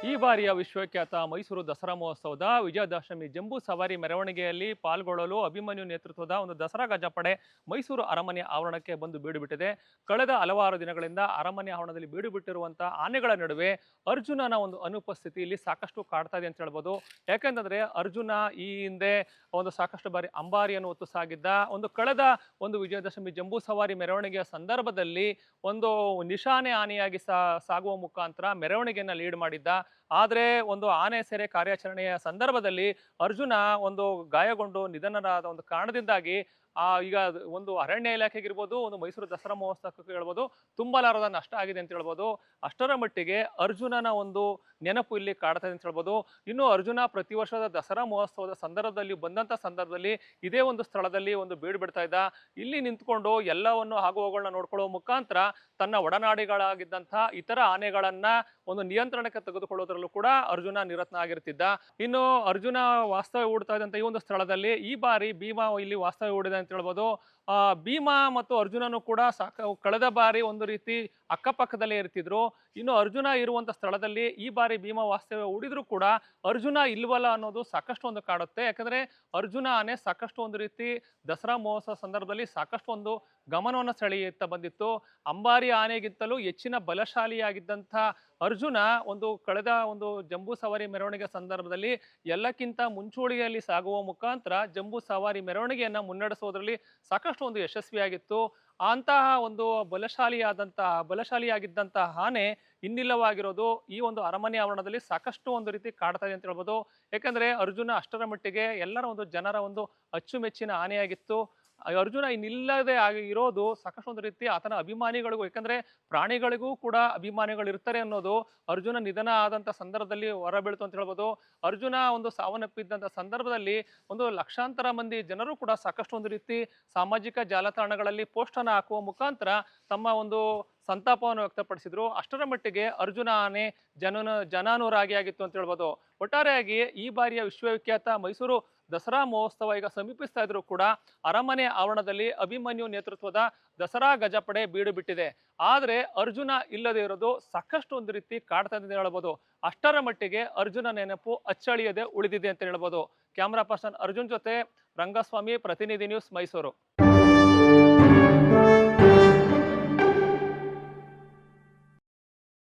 ಈ ಬಾರಿಯ ವಿಶ್ವಖ್ಯಾತ ಮೈಸೂರು ದಸರಾ ಮಹೋತ್ಸವದ ವಿಜಯದಶಮಿ ಜಂಬೂ ಸವಾರಿ ಮೆರವಣಿಗೆಯಲ್ಲಿ ಪಾಲ್ಗೊಳ್ಳಲು ಅಭಿಮನ್ಯು ನೇತೃತ್ವದ ಒಂದು ದಸರಾ ಗಜಪಡೆ ಮೈಸೂರು ಅರಮನೆ ಆವರಣಕ್ಕೆ ಬಂದು ಬೀಡುಬಿಟ್ಟಿದೆ. ಕಳೆದ ಹಲವಾರು ದಿನಗಳಿಂದ ಅರಮನೆ ಆವರಣದಲ್ಲಿ ಬೀಡು ಬಿಟ್ಟಿರುವಂತಹ ಆನೆಗಳ ನಡುವೆ ಅರ್ಜುನನ ಒಂದು ಅನುಪಸ್ಥಿತಿ ಇಲ್ಲಿ ಸಾಕಷ್ಟು ಕಾಡ್ತಾ ಇದೆ ಅಂತ ಹೇಳ್ಬೋದು. ಯಾಕೆಂತಂದ್ರೆ ಅರ್ಜುನ ಈ ಹಿಂದೆ ಒಂದು ಸಾಕಷ್ಟು ಬಾರಿ ಅಂಬಾರಿಯನ್ನು ಹೊತ್ತು ಸಾಗಿದ್ದ ಒಂದು ಕಳೆದ ಒಂದು ವಿಜಯದಶಮಿ ಜಂಬೂ ಸವಾರಿ ಮೆರವಣಿಗೆಯ ಸಂದರ್ಭದಲ್ಲಿ ಒಂದು ನಿಶಾನೆ ಆನೆಯಾಗಿ ಸಾಗುವ ಮುಖಾಂತರ ಮೆರವಣಿಗೆಯನ್ನು ಲೀಡ್ ಮಾಡಿದ್ದ ಆದರೆ ಒಂದು ಆನೆ ಸೆರೆ ಕಾರ್ಯಾಚರಣೆಯ ಸಂದರ್ಭದಲ್ಲಿ ಅರ್ಜುನ ಒಂದು ಗಾಯಗೊಂಡು ನಿಧನರಾದ ಒಂದು ಕಾರಣದಿಂದಾಗಿ ಆ, ಈಗ ಒಂದು ಅರಣ್ಯ ಇಲಾಖೆಗಿರ್ಬೋದು, ಒಂದು ಮೈಸೂರು ದಸರಾ ಮಹೋತ್ಸವಕ್ಕೆ ಹೇಳ್ಬೋದು, ತುಂಬಲಾರದ ನಷ್ಟ ಆಗಿದೆ ಅಂತ ಹೇಳ್ಬೋದು. ಅಷ್ಟರ ಮಟ್ಟಿಗೆ ಅರ್ಜುನನ ಒಂದು ನೆನಪು ಇಲ್ಲಿ ಕಾಡ್ತದೆ ಅಂತ ಹೇಳ್ಬೋದು. ಇನ್ನು ಅರ್ಜುನ ಪ್ರತಿ ವರ್ಷದ ದಸರಾ ಮಹೋತ್ಸವದ ಸಂದರ್ಭದಲ್ಲಿ ಬಂದಂಥ ಸಂದರ್ಭದಲ್ಲಿ ಇದೇ ಒಂದು ಸ್ಥಳದಲ್ಲಿ ಒಂದು ಬೀಡು ಬಿಡ್ತಾ ಇದ್ದ. ಇಲ್ಲಿ ನಿಂತ್ಕೊಂಡು ಎಲ್ಲವನ್ನು ಆಗುವಗಳನ್ನ ನೋಡ್ಕೊಳ್ಳುವ ಮುಖಾಂತರ ತನ್ನ ಒಡನಾಡಿಗಳಾಗಿದ್ದಂಥ ಇತರ ಆನೆಗಳನ್ನ ಒಂದು ನಿಯಂತ್ರಣಕ್ಕೆ ತೆಗೆದುಕೊಳ್ಳೋದ್ರಲ್ಲೂ ಕೂಡ ಅರ್ಜುನ ನಿರತ್ನ ಆಗಿರ್ತಿದ್ದ. ಇನ್ನು ಅರ್ಜುನ ವಾಸ್ತವ್ಯ ಹೂಡ್ತಾ ಇದ್ದಂಥ ಈ ಒಂದು ಸ್ಥಳದಲ್ಲಿ ಈ ಬಾರಿ ಭೀಮಾ ಇಲ್ಲಿ ವಾಸ್ತವ್ಯ ಹೂಡಿದೆ ಅಂತ ಹೇಳ್ಬೋದು. ಭೀಮಾ ಮತ್ತು ಅರ್ಜುನನು ಕೂಡ ಸಾಕ, ಕಳೆದ ಬಾರಿ ಒಂದು ರೀತಿ ಅಕ್ಕಪಕ್ಕದಲ್ಲೇ ಇರ್ತಿದ್ರು. ಇನ್ನು ಅರ್ಜುನ ಇರುವಂತ ಸ್ಥಳದಲ್ಲಿ ಈ ಬಾರಿ ಭೀಮ ವಾಸ್ತವ್ಯ ಹೂಡಿದ್ರು ಕೂಡ ಅರ್ಜುನ ಇಲ್ವಲ್ಲ ಅನ್ನೋದು ಸಾಕಷ್ಟು ಒಂದು ಕಾಡುತ್ತೆ. ಯಾಕಂದ್ರೆ ಅರ್ಜುನ ಆನೆ ಸಾಕಷ್ಟು ಒಂದು ರೀತಿ ದಸರಾ ಮಹೋತ್ಸವ ಸಂದರ್ಭದಲ್ಲಿ ಸಾಕಷ್ಟು ಒಂದು ಗಮನವನ್ನು ಸೆಳೆಯುತ್ತಾ ಬಂದಿತ್ತು. ಅಂಬಾರಿ ಆನೆಗಿಂತಲೂ ಹೆಚ್ಚಿನ ಬಲಶಾಲಿಯಾಗಿದ್ದಂಥ ಅರ್ಜುನ ಒಂದು ಕಳೆದ ಒಂದು ಜಂಬೂ ಸವಾರಿ ಮೆರವಣಿಗೆ ಸಂದರ್ಭದಲ್ಲಿ ಎಲ್ಲಕ್ಕಿಂತ ಮುಂಚೂಣಿಯಲ್ಲಿ ಸಾಗುವ ಮುಖಾಂತರ ಜಂಬೂ ಸವಾರಿ ಮೆರವಣಿಗೆಯನ್ನ ಮುನ್ನಡೆಸೋದ್ರಲ್ಲಿ ಸಾಕಷ್ಟು ಒಂದು ಯಶಸ್ವಿಯಾಗಿತ್ತು. ಅಂತಹ ಒಂದು ಬಲಶಾಲಿಯಾದಂತಹ ಬಲಶಾಲಿಯಾಗಿದ್ದಂತಹ ಆನೆ ಇನ್ನಿಲ್ಲವಾಗಿರೋದು ಈ ಒಂದು ಅರಮನೆ ಆವರಣದಲ್ಲಿ ಸಾಕಷ್ಟು ಒಂದು ರೀತಿ ಕಾಡ್ತಾ ಇದೆ ಅಂತ ಹೇಳ್ಬೋದು. ಯಾಕಂದ್ರೆ ಅರ್ಜುನ ಅಷ್ಟರ ಮಟ್ಟಿಗೆ ಎಲ್ಲರ ಒಂದು ಜನರ ಒಂದು ಅಚ್ಚುಮೆಚ್ಚಿನ ಆನೆಯಾಗಿತ್ತು. ಅರ್ಜುನ ಇನ್ನಿಲ್ಲದೆ ಆಗಿ ಇರೋದು ಸಾಕಷ್ಟು ಒಂದು ರೀತಿ ಆತನ ಅಭಿಮಾನಿಗಳಿಗೂ ಯಾಕಂದ್ರೆ ಪ್ರಾಣಿಗಳಿಗೂ ಕೂಡ ಅಭಿಮಾನಿಗಳು ಇರ್ತಾರೆ ಅನ್ನೋದು ಅರ್ಜುನ ನಿಧನ ಆದಂತ ಸಂದರ್ಭದಲ್ಲಿ ಹೊರಬೀಳ್ತು ಅಂತ ಹೇಳ್ಬೋದು. ಅರ್ಜುನ ಒಂದು ಸಾವನ್ನಪ್ಪಿದ್ದಂಥ ಸಂದರ್ಭದಲ್ಲಿ ಒಂದು ಲಕ್ಷಾಂತರ ಮಂದಿ ಜನರು ಕೂಡ ಸಾಕಷ್ಟು ಒಂದು ರೀತಿ ಸಾಮಾಜಿಕ ಜಾಲತಾಣಗಳಲ್ಲಿ ಪೋಸ್ಟ್ ಅನ್ನು ಹಾಕುವ ಮುಖಾಂತರ ತಮ್ಮ ಒಂದು ಸಂತಾಪವನ್ನು ವ್ಯಕ್ತಪಡಿಸಿದ್ರು. ಅಷ್ಟರ ಮಟ್ಟಿಗೆ ಅರ್ಜುನ ಆನೆ ಜನನ, ಜನಾನುರಾಗಿ ಆಗಿತ್ತು ಅಂತ ಹೇಳ್ಬೋದು. ಒಟ್ಟಾರೆಯಾಗಿ ಈ ಬಾರಿಯ ವಿಶ್ವವಿಖ್ಯಾತ ಮೈಸೂರು ದಸರಾ ಮಹೋತ್ಸವ ಈಗ ಸಮೀಪಿಸ್ತಾ ಇದ್ರು ಕೂಡ ಅರಮನೆ ಆವರಣದಲ್ಲಿ ಅಭಿಮನ್ಯು ನೇತೃತ್ವದ ದಸರಾ ಗಜಪಡೆ ಬೀಡು ಬಿಟ್ಟಿದೆ. ಆದರೆ ಅರ್ಜುನ ಇಲ್ಲದೆ ಇರೋದು ಸಾಕಷ್ಟು ಒಂದು ರೀತಿ ಕಾಡ್ತಾ ಅಂತ ಹೇಳ್ಬೋದು. ಅಷ್ಟರ ಮಟ್ಟಿಗೆ ಅರ್ಜುನ ನೆನಪು ಅಚ್ಚಳಿಯದೆ ಉಳಿದಿದೆ ಅಂತ ಹೇಳ್ಬೋದು. ಕ್ಯಾಮ್ರಾ ಪರ್ಸನ್ ಅರ್ಜುನ್ ಜೊತೆ ರಂಗಸ್ವಾಮಿ, ಪ್ರತಿನಿಧಿ ನ್ಯೂಸ್ ಮೈಸೂರು.